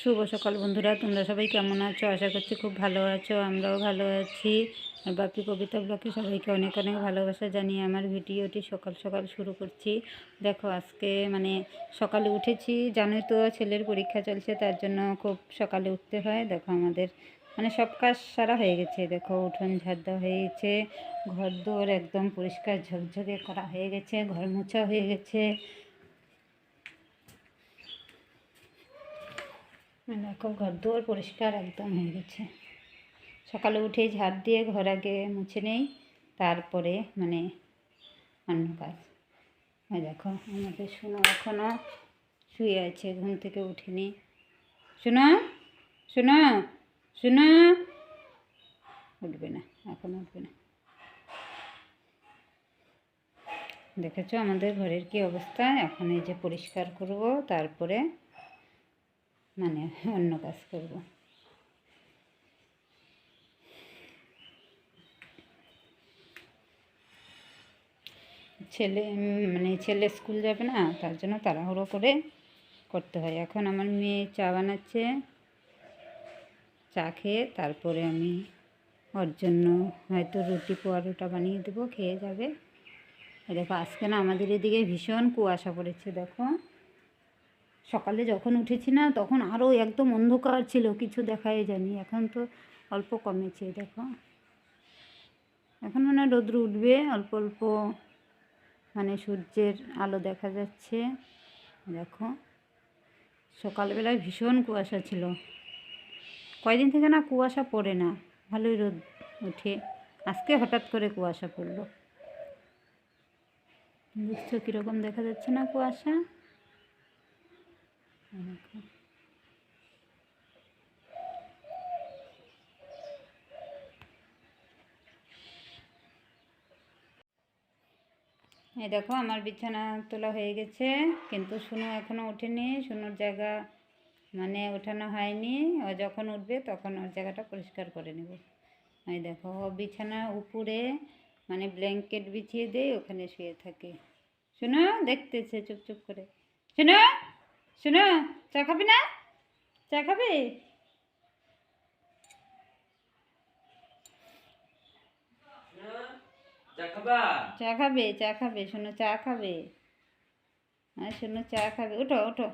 শুভ সকাল বন্ধুরা, তোমরা সবাই কেমন আছো? আশা করছি খুব ভালো আছো, আমরাও ভালো আছি। আর বাপি কবিতা ব্লকে সবাইকে অনেক অনেক ভালোবাসা জানিয়ে আমার ভিডিওটি সকাল সকাল শুরু করছি। দেখো, আজকে মানে সকালে উঠেছি, জানোই তো ছেলের পরীক্ষা চলছে, তার জন্য খুব সকালে উঠতে হয়। দেখো, আমাদের মানে সব কাজ সারা হয়ে গেছে। দেখো, উঠোন ঝাড় দেওয়া হয়ে গেছে ঘর দোর একদম পরিষ্কার ঝকঝকে করা হয়ে গেছে, ঘর মোছা হয়ে গেছে। দেখো ঘর দুয়ার পরিষ্কার একদম হয়ে গেছে। সকালে উঠেই ঝাড় দিয়ে ঘর আগে মুছে নেই, তারপরে মানে অন্য কাজ। দেখো, আমাদের শোনো এখনও শুয়ে আছে, ঘুম থেকে উঠিনি। শোনো শোনো শোনো উঠবে না, এখন উঠবে না। দেখেছ আমাদের ঘরের কি অবস্থা? এখন এই যে পরিষ্কার করব, তারপরে মানে অন্য কাজ করব। ছেলে মানে ছেলে স্কুল যাবে না, তার জন্য তাড়াহুড়ো করে করতে হয়। এখন আমার মেয়ে চা বানাচ্ছে, চা খেয়ে তারপরে আমি ওর জন্য হয়তো রুটি, পরোটা বানিয়ে দেবো, খেয়ে যাবে। দেখো, আজকে না আমাদের এদিকে ভীষণ কুয়াশা পড়েছে, দেখো। সকালে যখন উঠেছি না, তখন আরও একদম অন্ধকার ছিল, কিছু দেখাই জানি এখন তো অল্প কমেছে, দেখো। এখন মনে হয় রোদ্র উঠবে, অল্প অল্প মানে সূর্যের আলো দেখা যাচ্ছে। দেখো, সকালবেলায় ভীষণ কুয়াশা ছিল। কয়দিন থেকে না কুয়াশা পড়ে না, ভালোই রোদ ওঠে। আজকে হঠাৎ করে কুয়াশা পড়ল। বুঝছ কীরকম দেখা যাচ্ছে না কুয়াশা। এই দেখো, আমার বিছানা তোলা হয়ে গেছে, কিন্তু শুনো এখনও ওঠেনি। শুনোর জায়গা মানে ওঠানো হয়নি। ও যখন উঠবে তখন ওর জায়গাটা পরিষ্কার করে নেব। এই দেখো, ও বিছানা উপরে মানে ব্ল্যাঙ্কেট বিছিয়ে দেয়, ওখানে শুয়ে থাকে। শোনো দেখতেছে চুপ চুপ করে। শোনো শোনো চা খাবি না? চা খাবি? চা খাবে? চা খাবে শোনো চা খাবে। হ্যাঁ শোনো চা খাবে। ওঠো ওঠো।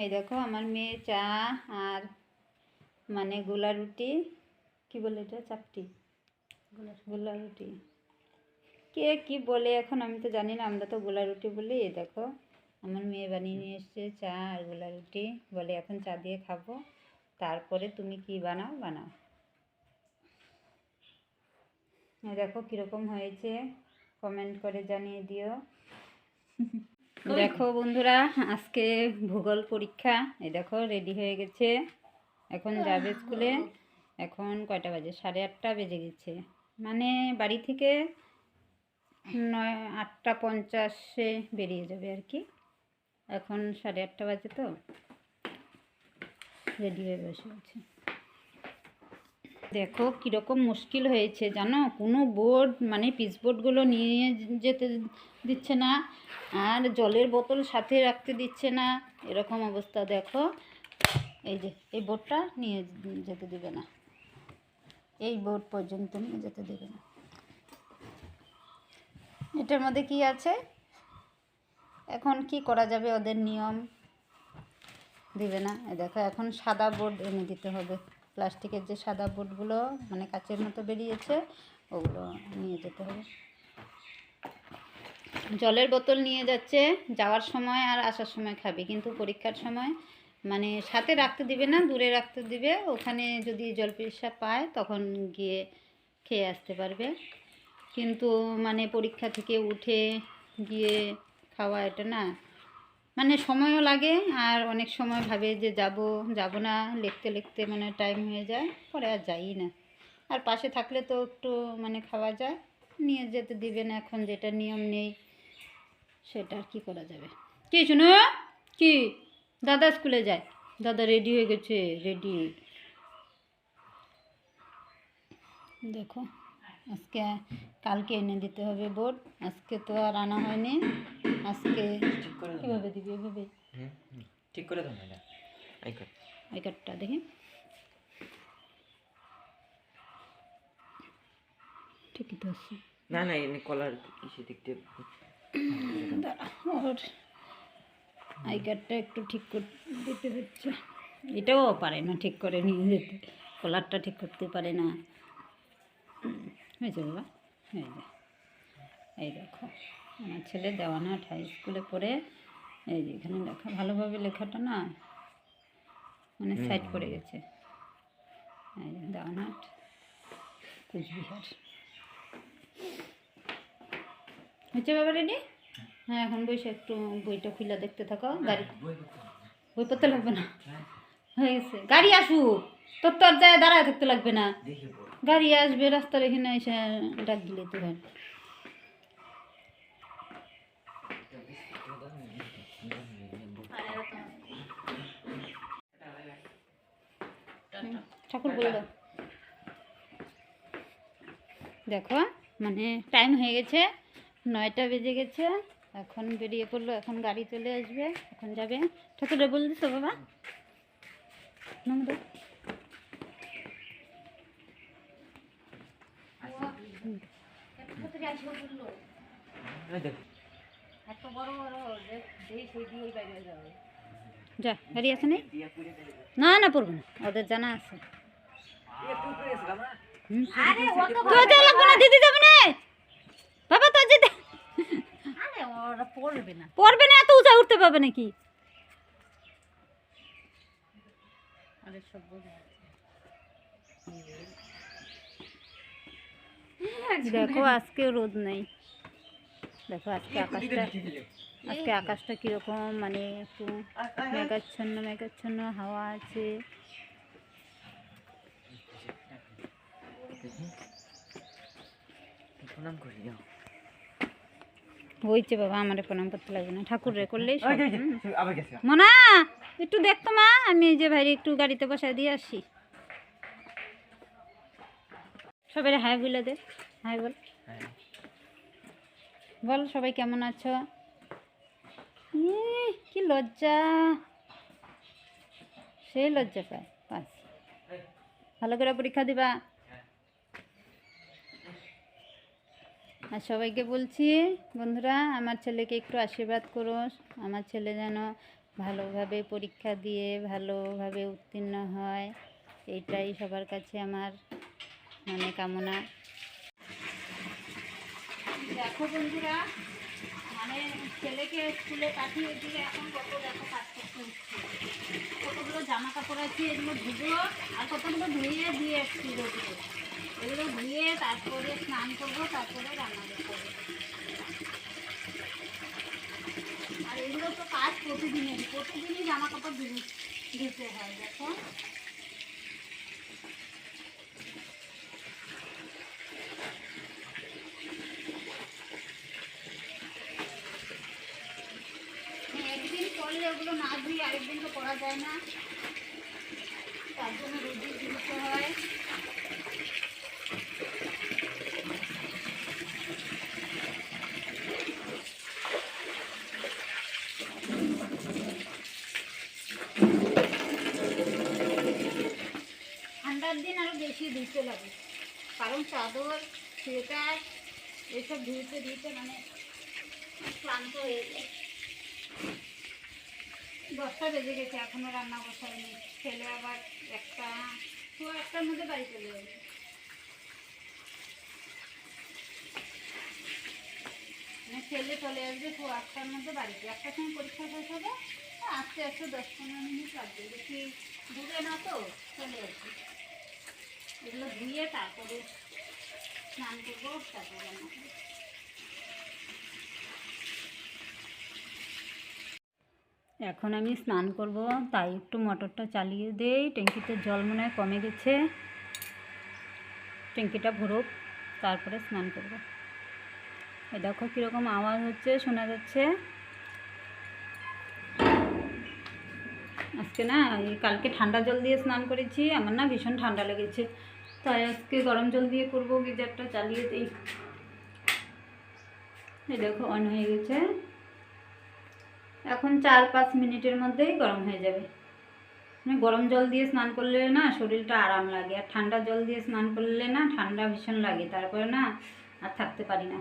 এই দেখো আমার মেয়ে চা আর মানে গোলা রুটি। কি বলে এটা? চাপটি। গোলা রুটি। কে কি বলে এখন আমি তো জানি না আমরা তো গোলা রুটি বলি এই দেখো আমার মেয়ে বানিয়ে নিয়ে এসছে চা আর গোলা রুটি বলে এখন চা দিয়ে খাব তারপরে তুমি কি বানাও বানাও। এই দেখো কীরকম হয়েছে কমেন্ট করে জানিয়ে দিও। দেখো বন্ধুরা আজকে ভূগোল পরীক্ষা এই দেখো রেডি হয়ে গেছে এখন যাবে স্কুলে এখন কয়টা বাজে? সাড়ে আটটা বেজে গেছে। মানে বাড়ি থেকে নয়, আটটা পঞ্চাশে বেরিয়ে যাবে আর কি। এখন সাড়ে আটটা বাজে তো। রেডি হয়ে বসে আছে। দেখো কীরকম মুশকিল হয়েছে, জানো? কোনো বোর্ড মানে পিস বোর্ডগুলো নিয়ে যেতে দিচ্ছে না, আর জলের বোতল সাথে রাখতে দিচ্ছে না। এরকম অবস্থা, দেখো। এই যে, এই বোর্ডটা নিয়ে যেতে দেবে না। এই বোর্ড পর্যন্ত নিয়ে যেতে দেবে না। এটার মধ্যে কি আছে? এখন কি করা যাবে? ওদের নিয়ম দিবে না। দেখো, এখন সাদা বোর্ড এনে দিতে হবে। প্লাস্টিকের যে সাদা বোর্ডগুলো মানে কাচের মতো বেরিয়েছে, ওগুলো নিয়ে যেতে হবে। জলের বোতল নিয়ে যাচ্ছে, যাওয়ার সময় আর আসার সময় খাবে, কিন্তু পরীক্ষার সময় মানে সাথে রাখতে দিবে না, দূরে রাখতে দিবে। ওখানে যদি জল পেশা পায়, তখন গিয়ে খেয়ে আসতে পারবে। কিন্তু মানে পরীক্ষা থেকে উঠে গিয়ে খাওয়া এটা না মানে সময়ও লাগে। আর অনেক সময় ভাবে যে যাব যাব না, লিখতে লিখতে মানে টাইম হয়ে যায়, পরে আর যাই না। আর পাশে থাকলে তো একটু মানে খাওয়া যায়। নিয়ে যেতে দিবে না এখন যেটা নিয়ম নেই, সেটা আর কী করা যাবে? কি শুনো? কি? দাদা স্কুলে যায়। দাদা রেডি হয়ে গেছে রেডি দেখো আজকে কালকে এনে দিতে হবে বোর্ড আজকে তো আর আনা হয়নি। আজকে ঠিক করে কীভাবে দিবি এভাবে? ঠিক করে দাও আই কার্ডটা দেখি। ঠিকই তো আছে। না না এনে কলার কিসে দেখতে দাঁড়া, ওর আই কার্ডটা একটু ঠিক করে দিতে হচ্ছে। এটাও পারে না ঠিক করে নিয়ে যেতে। কলারটা ঠিক করতে পারে না। হয়েছে বাবা? হয়ে যায় এই দেখো। আমার ছেলে দেওয়ানহাট হাই স্কুলে পড়ে। এই যে এখানে লেখা ভালোভাবে লেখাটা না মানে সাইড পড়ে গেছে। এই যে দেওয়ানহাট কুচবিহার। হচ্ছে বাবা রেডি? হ্যাঁ এখন বসে একটু বইটা খুলে দেখতে থাকো। গাড়ি বই পড়তে লাগবে না? হয়ে। গেছে। গাড়ি আসুক তোর তো আর যায় দাঁড়ায় থাকতে লাগবে না। গাড়ি আসবে রাস্তার এখানে এসে ডাক দিলে তো হয়। ঠাকুর বলে দাও দেখো মানে টাইম হয়ে গেছে। নয়টা বেজে গেছে। এখন বেরিয়ে পড়ল এখন গাড়ি চলে আসবে এখন যাবে। ঠাকুরে বলে দিছো বাবা। যা গাড়ি আছে দিলে না না পড়ব না ওদের জানা আছে। না। না দিদি যাবে না বাবা তোর যেতে পড়বে না এত উঁচা উঠতে পারবে নাকি দেখো আজকে রোদ নেই দেখো আজকে আকাশটা আজকে আকাশটা কীরকম মানে একটু মেঘাচ্ছন্ন মেঘাচ্ছন্ন হাওয়া আছে প্রণাম করি হয়েছে বাবা আমারে প্রণাম করতে লাগবে না। ঠাকুর রে করলেই সব। হুম। আবার গেছে। মনা একটু দেখতো মা আমি এই যে ভাইরে একটু গাড়িতে বসায় দিয়ে আসি। সবাই হাই বলে দে। হাই বল। হ্যাঁ। বল সবাই কেমন আছো? কি লজ্জা। সেই লজ্জা পায় পাস ভালো করে পরীক্ষা দিবা। আর সবাইকে বলছি, বন্ধুরা, আমার ছেলেকে একটু আশীর্বাদ করো। আমার ছেলে যেন ভালোভাবে পরীক্ষা দিয়ে ভালোভাবে উত্তীর্ণ হয়, এটাই সবার কাছে আমার মানে কামনা। দেখো বন্ধুরা মানে ছেলেকে স্কুলে পাঠিয়ে দিয়ে এখন কত দেখো কাজ করতে হচ্ছে। কতগুলো জামা কাপড় আছে, এগুলো ধুবো, আর কতগুলো ধুয়ে দিয়ে এসছি এগুলো ধুয়ে তারপরে স্নান করব তারপরে রান্না করব। আর এগুলো তো কাজ প্রতিদিনের প্রতিদিনই জামা কাপড় ধুতে হয় দেখো। হ্যাঁ, ওগুলো না ধুয়ে আরেকদিন তো করা যায় না। তার জন্য রোদে দিতে হয়। ধুতে লাগে। কারণ চাদর, সোয়েটার, এসব ধুতে ধুতে মানে ক্লান্ত হয়ে যায়। দশটা বেজে গেছে, এখনও রান্না বসায়নি ছেলে আবার একটা তো একটার মধ্যে বাড়ি চলে যাবে। মানে ছেলে চলে আসবে, তো আটটার মধ্যে বাড়িতে একটার সময় পরীক্ষা শেষ হবে, আস্তে আস্তে দশ পনেরো মিনিট লাগবে। বেশি দূরে না তো, চলে আসবে। এগুলো ধুয়ে তারপরে স্নান করব, তারপরে এখন আমি স্নান করব, তাই একটু মোটরটা চালিয়ে দেই। ট্যাঙ্কিতে জল মনে হয় কমে গেছে। ট্যাঙ্কিটা ভরুক, তারপরে স্নান করব। এই দেখো কীরকম আওয়াজ হচ্ছে, শোনা যাচ্ছে। আজকে না কালকে ঠান্ডা জল দিয়ে স্নান করেছি, আমার না ভীষণ ঠান্ডা লেগেছে। তাই আজকে গরম জল দিয়ে করব গিজারটা, চালিয়ে দিই। এই দেখো অন হয়ে গেছে। এখন চার পাঁচ মিনিটের মধ্যেই গরম হয়ে যাবে। মানে গরম জল দিয়ে স্নান করলে না শরীরটা আরাম লাগে, আর ঠান্ডা জল দিয়ে স্নান করলে না ঠান্ডা ভীষণ লাগে, তারপরে না আর থাকতে পারি না।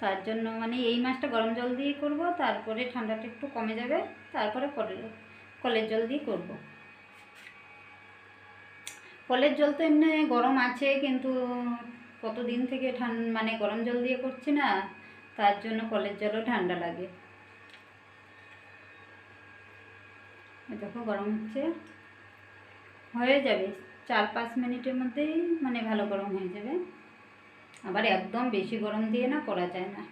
তার জন্য মানে এই মাসটা গরম জল দিয়ে করব, তারপরে ঠান্ডাটা একটু কমে যাবে, তারপরে কলের কলের জল দিয়ে করব। কলের জল তো এমনি গরম আছে, কিন্তু কতদিন থেকে ঠান মানে গরম জল দিয়ে করছি না, তার জন্য কলের জলও ঠান্ডা লাগে। দেখো গরম হচ্ছে। হয়ে যাবে, চার পাঁচ মিনিটের মধ্যেই মানে ভালো গরম হয়ে যাবে। আবার একদম বেশি গরম দিয়ে না করা যায় না।